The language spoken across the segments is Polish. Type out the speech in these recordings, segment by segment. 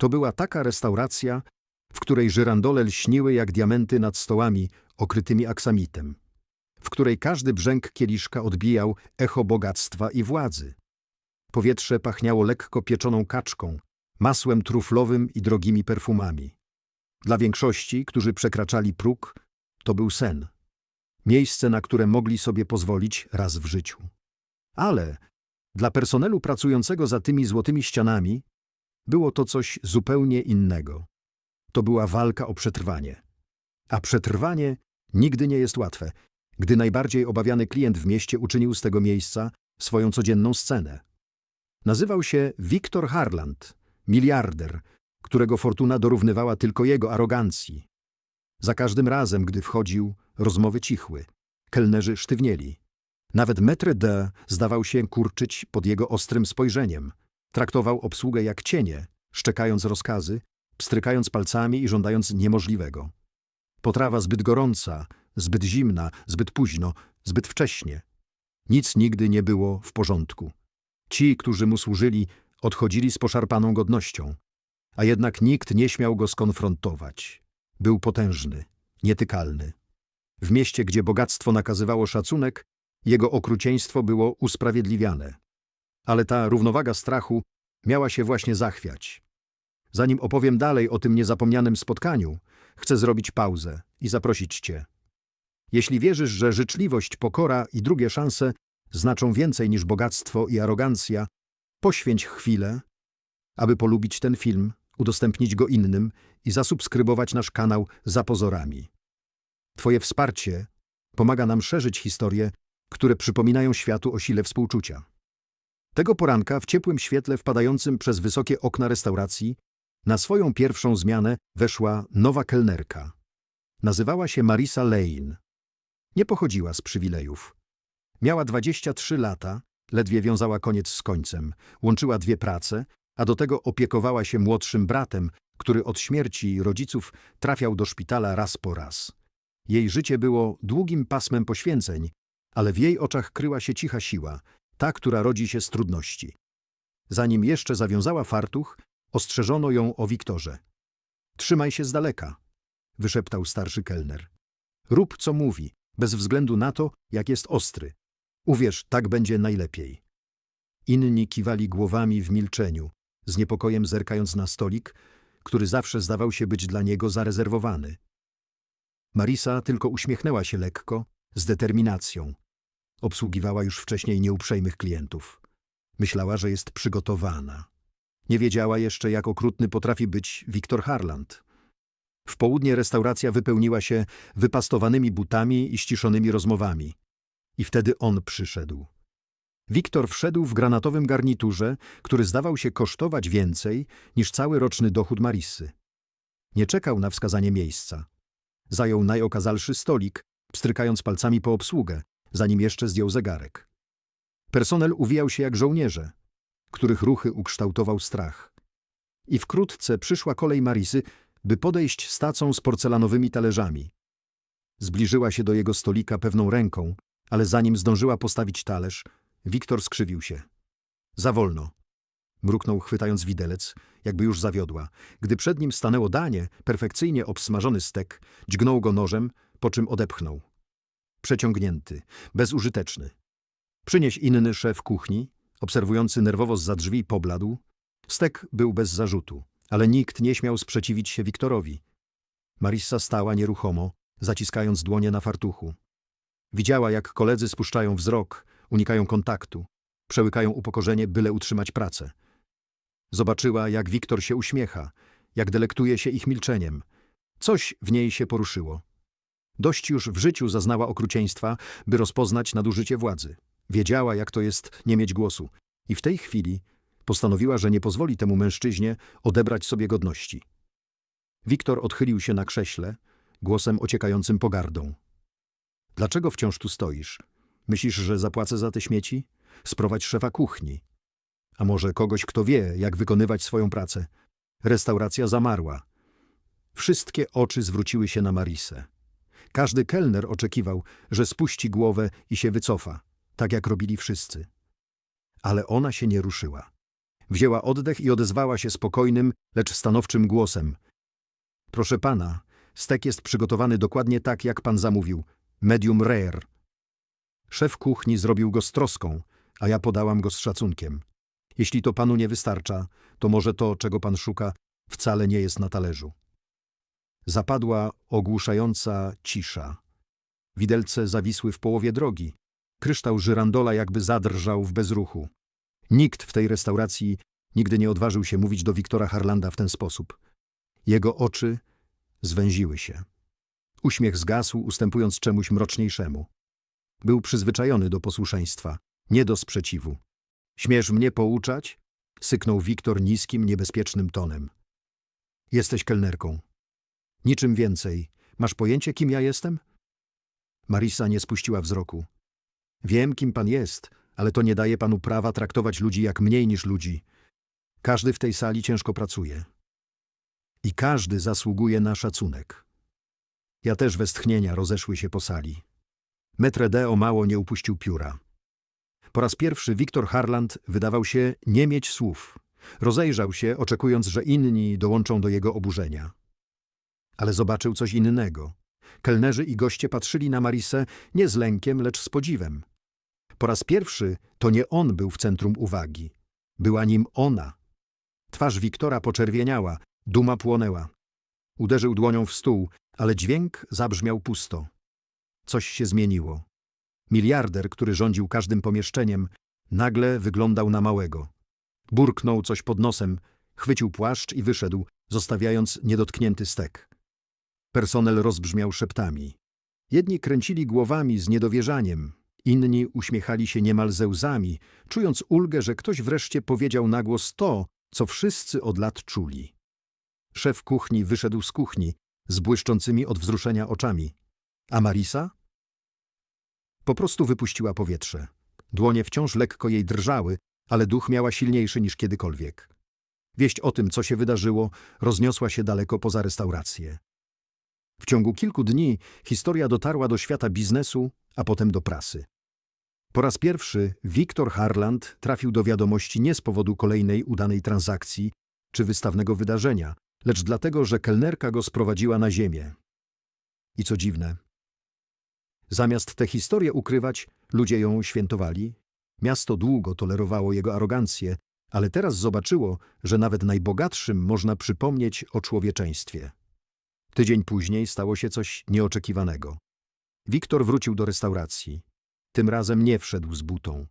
To była taka restauracja, w której żyrandole lśniły jak diamenty nad stołami okrytymi aksamitem, w której każdy brzęk kieliszka odbijał echo bogactwa i władzy. Powietrze pachniało lekko pieczoną kaczką, masłem truflowym i drogimi perfumami. Dla większości, którzy przekraczali próg, to był sen. Miejsce, na które mogli sobie pozwolić raz w życiu. Ale dla personelu pracującego za tymi złotymi ścianami było to coś zupełnie innego. To była walka o przetrwanie. A przetrwanie nigdy nie jest łatwe, gdy najbardziej obawiany klient w mieście uczynił z tego miejsca swoją codzienną scenę. Nazywał się Viktor Harland, miliarder, którego fortuna dorównywała tylko jego arogancji. Za każdym razem, gdy wchodził, rozmowy cichły. Kelnerzy sztywnieli. Nawet maître d' zdawał się kurczyć pod jego ostrym spojrzeniem. Traktował obsługę jak cienie, szczekając rozkazy, pstrykając palcami i żądając niemożliwego. Potrawa zbyt gorąca, zbyt zimna, zbyt późno, zbyt wcześnie. Nic nigdy nie było w porządku. Ci, którzy mu służyli, odchodzili z poszarpaną godnością. A jednak nikt nie śmiał go skonfrontować. Był potężny, nietykalny. W mieście, gdzie bogactwo nakazywało szacunek, jego okrucieństwo było usprawiedliwiane. Ale ta równowaga strachu miała się właśnie zachwiać. Zanim opowiem dalej o tym niezapomnianym spotkaniu, chcę zrobić pauzę i zaprosić Cię. Jeśli wierzysz, że życzliwość, pokora i drugie szanse znaczą więcej niż bogactwo i arogancja, poświęć chwilę, aby polubić ten film, udostępnić go innym i zasubskrybować nasz kanał za pozorami. Twoje wsparcie pomaga nam szerzyć historie, które przypominają światu o sile współczucia. Tego poranka w ciepłym świetle wpadającym przez wysokie okna restauracji na swoją pierwszą zmianę weszła nowa kelnerka. Nazywała się Marisa Lane. Nie pochodziła z przywilejów. Miała 23 lata, ledwie wiązała koniec z końcem, łączyła dwie prace, a do tego opiekowała się młodszym bratem, który od śmierci rodziców trafiał do szpitala raz po raz. Jej życie było długim pasmem poświęceń, ale w jej oczach kryła się cicha siła, ta, która rodzi się z trudności. Zanim jeszcze zawiązała fartuch, ostrzeżono ją o Wiktorze. Trzymaj się z daleka, wyszeptał starszy kelner. Rób, co mówi, bez względu na to, jak jest ostry. Uwierz, tak będzie najlepiej. Inni kiwali głowami w milczeniu, z niepokojem zerkając na stolik, który zawsze zdawał się być dla niego zarezerwowany. Marisa tylko uśmiechnęła się lekko, z determinacją. Obsługiwała już wcześniej nieuprzejmych klientów. Myślała, że jest przygotowana. Nie wiedziała jeszcze, jak okrutny potrafi być Wiktor Harland. W południe restauracja wypełniła się wypastowanymi butami i ściszonymi rozmowami. I wtedy on przyszedł. Wiktor wszedł w granatowym garniturze, który zdawał się kosztować więcej niż cały roczny dochód Marissy. Nie czekał na wskazanie miejsca. Zajął najokazalszy stolik, pstrykając palcami po obsługę, zanim jeszcze zdjął zegarek. Personel uwijał się jak żołnierze, których ruchy ukształtował strach. I wkrótce przyszła kolej Marisy, by podejść z tacą z porcelanowymi talerzami. Zbliżyła się do jego stolika pewną ręką, ale zanim zdążyła postawić talerz, Wiktor skrzywił się. Za wolno. Mruknął, chwytając widelec, jakby już zawiodła. Gdy przed nim stanęło danie, perfekcyjnie obsmażony stek, dźgnął go nożem, po czym odepchnął. Przeciągnięty, bezużyteczny. Przynieś inny szef kuchni, obserwujący nerwowo za drzwi pobladł. Stek był bez zarzutu, ale nikt nie śmiał sprzeciwić się Wiktorowi. Marissa stała nieruchomo, zaciskając dłonie na fartuchu. Widziała, jak koledzy spuszczają wzrok, unikają kontaktu, przełykają upokorzenie, byle utrzymać pracę. Zobaczyła, jak Wiktor się uśmiecha, jak delektuje się ich milczeniem. Coś w niej się poruszyło. Dość już w życiu zaznała okrucieństwa, by rozpoznać nadużycie władzy. Wiedziała, jak to jest nie mieć głosu. I w tej chwili postanowiła, że nie pozwoli temu mężczyźnie odebrać sobie godności. Wiktor odchylił się na krześle, głosem ociekającym pogardą. Dlaczego wciąż tu stoisz? Myślisz, że zapłacę za te śmieci? Sprowadź szefa kuchni. A może kogoś, kto wie, jak wykonywać swoją pracę. Restauracja zamarła. Wszystkie oczy zwróciły się na Marisę. Każdy kelner oczekiwał, że spuści głowę i się wycofa, tak jak robili wszyscy. Ale ona się nie ruszyła. Wzięła oddech i odezwała się spokojnym, lecz stanowczym głosem. Proszę pana, stek jest przygotowany dokładnie tak, jak pan zamówił. Medium rare. Szef kuchni zrobił go z troską, a ja podałam go z szacunkiem. Jeśli to panu nie wystarcza, to może to, czego pan szuka, wcale nie jest na talerzu. Zapadła ogłuszająca cisza. Widelce zawisły w połowie drogi. Kryształ żyrandola jakby zadrżał w bezruchu. Nikt w tej restauracji nigdy nie odważył się mówić do Wiktora Harlanda w ten sposób. Jego oczy zwęziły się. Uśmiech zgasł, ustępując czemuś mroczniejszemu. Był przyzwyczajony do posłuszeństwa, nie do sprzeciwu. Śmiesz mnie pouczać? Syknął Wiktor niskim, niebezpiecznym tonem. Jesteś kelnerką. Niczym więcej. Masz pojęcie, kim ja jestem? Marisa nie spuściła wzroku. Wiem, kim pan jest, ale to nie daje panu prawa traktować ludzi jak mniej niż ludzi. Każdy w tej sali ciężko pracuje. I każdy zasługuje na szacunek. Ja też westchnienia rozeszły się po sali. Metre D o mało nie upuścił pióra. Po raz pierwszy Wiktor Harland wydawał się nie mieć słów. Rozejrzał się, oczekując, że inni dołączą do jego oburzenia. Ale zobaczył coś innego. Kelnerzy i goście patrzyli na Marisę nie z lękiem, lecz z podziwem. Po raz pierwszy to nie on był w centrum uwagi. Była nim ona. Twarz Wiktora poczerwieniała, duma płonęła. Uderzył dłonią w stół, ale dźwięk zabrzmiał pusto. Coś się zmieniło. Miliarder, który rządził każdym pomieszczeniem, nagle wyglądał na małego. Burknął coś pod nosem, chwycił płaszcz i wyszedł, zostawiając niedotknięty stek. Personel rozbrzmiał szeptami. Jedni kręcili głowami z niedowierzaniem, inni uśmiechali się niemal ze łzami, czując ulgę, że ktoś wreszcie powiedział na głos to, co wszyscy od lat czuli. Szef kuchni wyszedł z kuchni, z błyszczącymi od wzruszenia oczami. A Marisa? Po prostu wypuściła powietrze. Dłonie wciąż lekko jej drżały, ale duch miała silniejszy niż kiedykolwiek. Wieść o tym, co się wydarzyło, rozniosła się daleko poza restaurację. W ciągu kilku dni historia dotarła do świata biznesu, a potem do prasy. Po raz pierwszy Wiktor Harland trafił do wiadomości nie z powodu kolejnej udanej transakcji czy wystawnego wydarzenia, lecz dlatego, że kelnerka go sprowadziła na ziemię. I co dziwne, zamiast tę historię ukrywać, ludzie ją świętowali. Miasto długo tolerowało jego arogancję, ale teraz zobaczyło, że nawet najbogatszym można przypomnieć o człowieczeństwie. Tydzień później stało się coś nieoczekiwanego. Wiktor wrócił do restauracji. Tym razem nie wszedł z butą.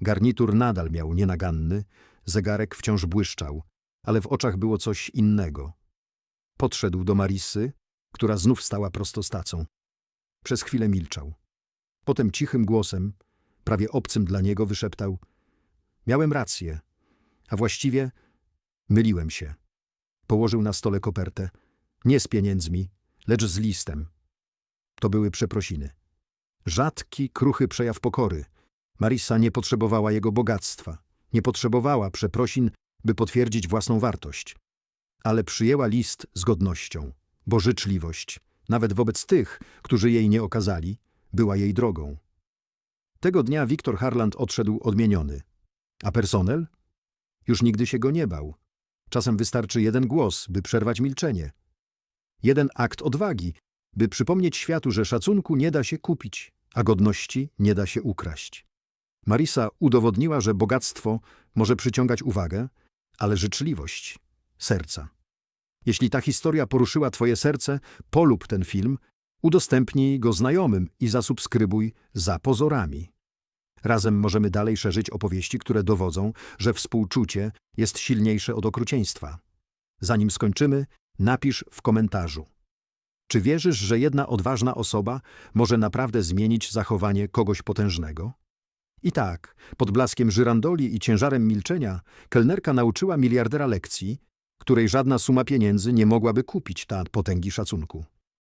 Garnitur nadal miał nienaganny, zegarek wciąż błyszczał, ale w oczach było coś innego. Podszedł do Marisy, która znów stała prostostacą. Przez chwilę milczał. Potem cichym głosem, prawie obcym dla niego, wyszeptał: Miałem rację, a właściwie myliłem się. Położył na stole kopertę. Nie z pieniędzmi, lecz z listem. To były przeprosiny. Rzadki, kruchy przejaw pokory. Marisa nie potrzebowała jego bogactwa, nie potrzebowała przeprosin, by potwierdzić własną wartość. Ale przyjęła list z godnością, bo życzliwość, nawet wobec tych, którzy jej nie okazali, była jej drogą. Tego dnia Wiktor Harland odszedł odmieniony. A personel? Już nigdy się go nie bał. Czasem wystarczy jeden głos, by przerwać milczenie. Jeden akt odwagi, by przypomnieć światu, że szacunku nie da się kupić, a godności nie da się ukraść. Marisa udowodniła, że bogactwo może przyciągać uwagę, ale życzliwość serca. Jeśli ta historia poruszyła Twoje serce, polub ten film, udostępnij go znajomym i zasubskrybuj za pozorami. Razem możemy dalej szerzyć opowieści, które dowodzą, że współczucie jest silniejsze od okrucieństwa. Zanim skończymy, napisz w komentarzu. Czy wierzysz, że jedna odważna osoba może naprawdę zmienić zachowanie kogoś potężnego? I tak, pod blaskiem żyrandoli i ciężarem milczenia, kelnerka nauczyła miliardera lekcji, której żadna suma pieniędzy nie mogłaby kupić ta potęgi szacunku.